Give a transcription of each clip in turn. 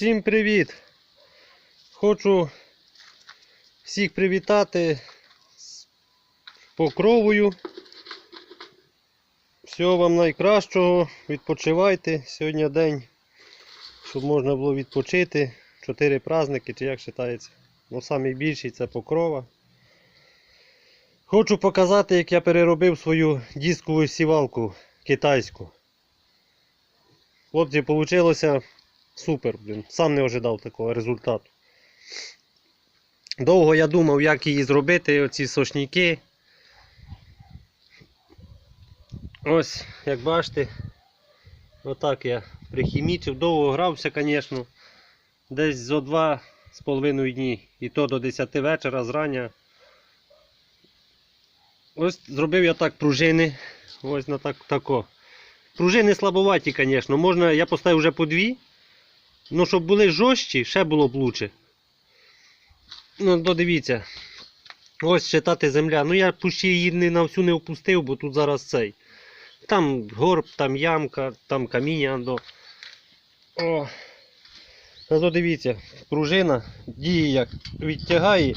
Всім привіт! Хочу всіх привітати з покровою. Всього вам найкращого. Відпочивайте. Сьогодні день, щоб можна було відпочити. Чотири праздники, чи як вважається. Ну, найбільший це покрова. Хочу показати, як я переробив свою дискову сівалку китайську. Хлопці, вийшло супер, блін. Сам не ожидав такого результату. Довго я думав, як її зробити, оці сошніки. Ось, як бачите, отак я прихімічив. Довго грався, звісно. Десь зо два з половиною дні. І то до 10 вечора зрання. Ось зробив я так пружини. Ось на так, тако. Пружини слабоваті, звісно. Можна, я поставив вже по дві. Ну, щоб були жорстчі, ще було б лучше. Ну, додивіться. Ось читати земля. Ну я пущі її не на всю не опустив, бо тут зараз цей. Там горб, там ямка, там каміння. Ну, додивіться, пружина діє як відтягає.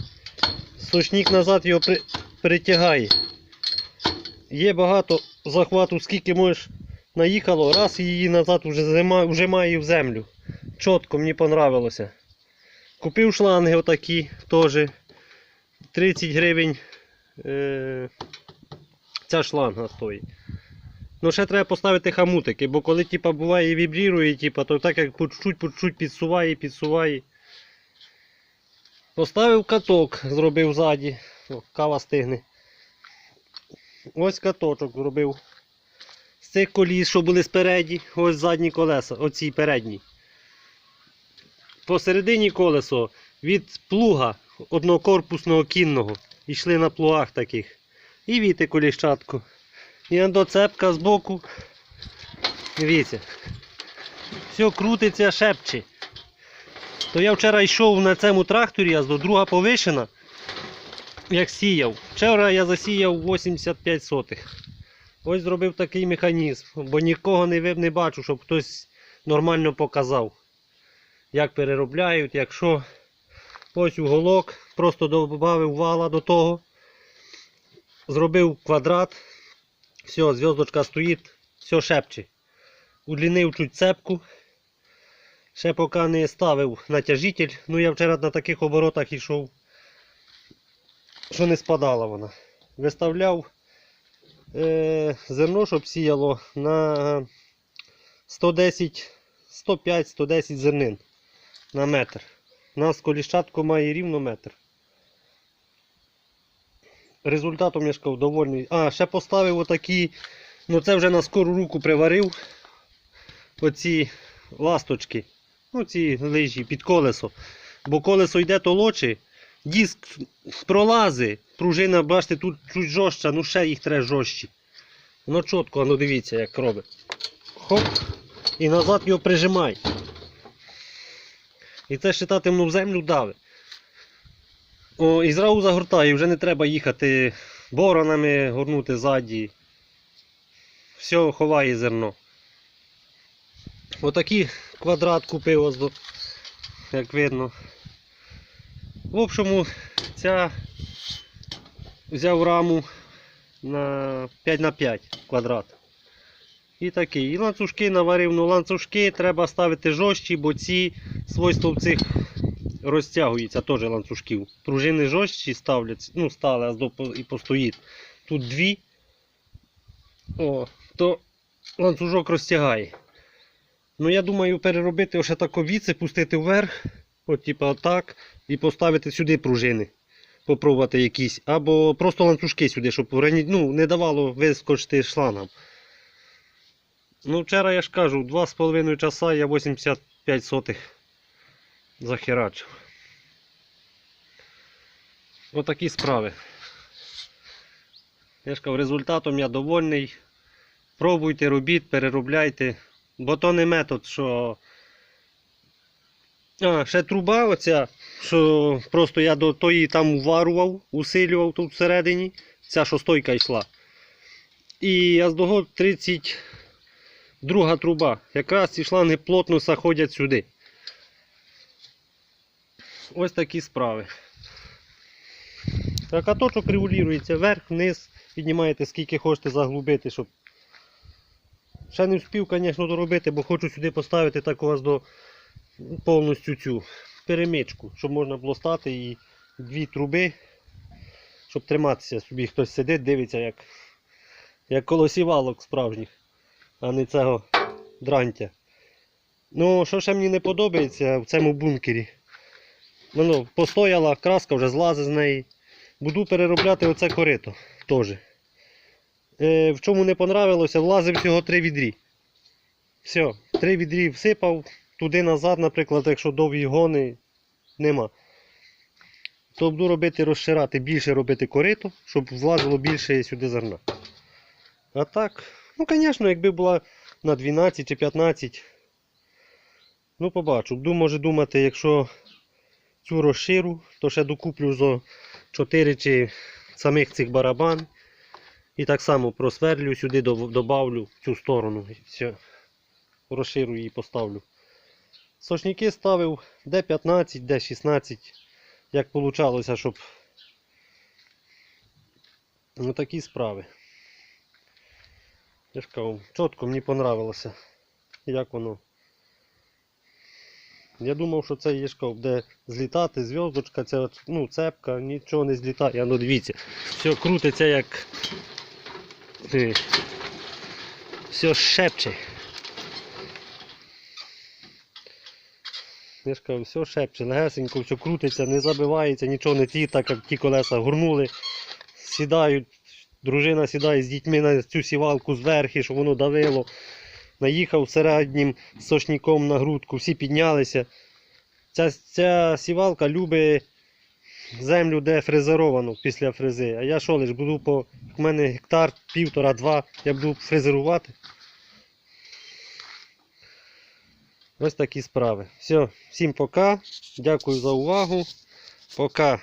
Сушник назад його при... притягає. Є багато захвату, скільки можеш наїхало, раз її назад вже, зима, вже має в землю. Чітко, мені понравилося. Купив шланги отакі теж. 30 гривень е, ця шланга стоїть. Ну ще треба поставити хамутики, бо коли типа, буває і вібрірує, типа, то так як по чуть-чуть, по чуть-чуть підсуває, підсуває. Поставив каток, зробив ззаді. О, кава стигне. Ось каточок зробив. З цих коліс, що були спереді, ось задні колеса, оці передні. Посередині колесо від плуга однокорпусного кінного. Йшли на плугах таких. І віти коліщатку. І доцепка з боку. Дивіться. Все крутиться, шепче. То я вчора йшов на цьому тракторі, а до друга повишена, як сіяв. Вчора я засіяв 85 сотих. Ось зробив такий механізм, бо нікого не, не бачу, щоб хтось нормально показав. Як переробляють, якщо ось уголок, просто додав вала до того. Зробив квадрат. Все, зв'язочка стоїть, все шепче. Удлінив чуть цепку. Ще поки не ставив натяжитель. Ну я вчора на таких оборотах йшов, що не спадала вона. Виставляв е, зерно, щоб сіяло на 110, 105-110 зернин на метр. У нас коліщатко має рівно метр. Результатом я кажу, довольний. А, ще поставив отакі, ну це вже на скору руку приварив. Оці ласточки. Ну, ці лижі під колесо. Бо колесо йде толоче, диск пролази, пружина, бачите, тут чуть жорстча, ну ще їх треба жорстчі. Воно чітко, ну дивіться, як робить. Хоп. І назад його прижимай. І це считати ну, в землю дави. О, і зразу загортає, вже не треба їхати боронами, горнути ззаді. Все ховає зерно. Отакий квадрат купив, ось, як видно. В общому, ця взяв раму на 5 на 5 квадрат. І такий. І ланцюжки наварив. Ну ланцюжки треба ставити жорстчі, бо ці свойства в цих розтягуються теж ланцюжків. Пружини жорстчі ставлять, ну стали і постоїть. Тут дві. О, то ланцюжок розтягає. Ну я думаю переробити ось тако віце, пустити вверх, от типа отак, і поставити сюди пружини. Попробувати якісь. Або просто ланцюжки сюди, щоб ну, не давало вискочити шлангам. Ну, вчора я ж кажу, 2,5 часа я 85 сотих захерачив. Отакі справи. Я ж кажу, результатом я довольний. Пробуйте, робіть, переробляйте, бо то не метод, що. А, ще труба оця, що просто я до тої там уварував, усилював тут всередині. Ця що стойка йшла. І я здогод 30 друга труба. Якраз ці шланги плотно заходять сюди. Ось такі справи. Так, а то, регулюється вверх, вниз, піднімаєте скільки хочете заглубити, щоб. Ще не встиг, звісно, доробити, бо хочу сюди поставити так у вас до повністю цю перемичку, щоб можна було стати і дві труби, щоб триматися собі. Хтось сидить, дивиться, як, як колосівалок справжніх а не цього дрантя. Ну, що ще мені не подобається в цьому бункері. Воно постояла, краска вже злазить з неї. Буду переробляти оце корито теж. Е, в чому не понравилося, влазив всього три відрі. Все, три відрі всипав, туди назад, наприклад, якщо довгі гони, нема. То буду робити розширати, більше робити корито, щоб влазило більше сюди зерна. А так, ну звісно, якби була на 12 чи 15. Ну, побачу. Буду, може думати, якщо цю розширу, то ще докуплю за 4 чи самих цих барабан. І так само просверлю сюди, добавлю в цю сторону. І все. Розширю і поставлю. Сошники ставив D15, D16. Як вийшло, щоб. Ну такі справи. Я ж кажу, чітко мені понравилося. Як воно. Я думав, що це є ж кажу, де злітати, зв'язочка, ця ну, цепка, нічого не злітає. Ну дивіться, все крутиться як. Все шепче. Я ж все шепче, легесенько, все крутиться, не забивається, нічого не ті, так як ті колеса горнули. Сідають, дружина сідає з дітьми на цю сівалку зверху, щоб воно давило. Наїхав середнім сошніком на грудку, всі піднялися. Ця, ця сівалка любить землю, де фрезеровано після фрези. А я що лиш буду по. У мене гектар, півтора-два, я буду фрезерувати. Ось такі справи. Все, всім пока. Дякую за увагу. Пока.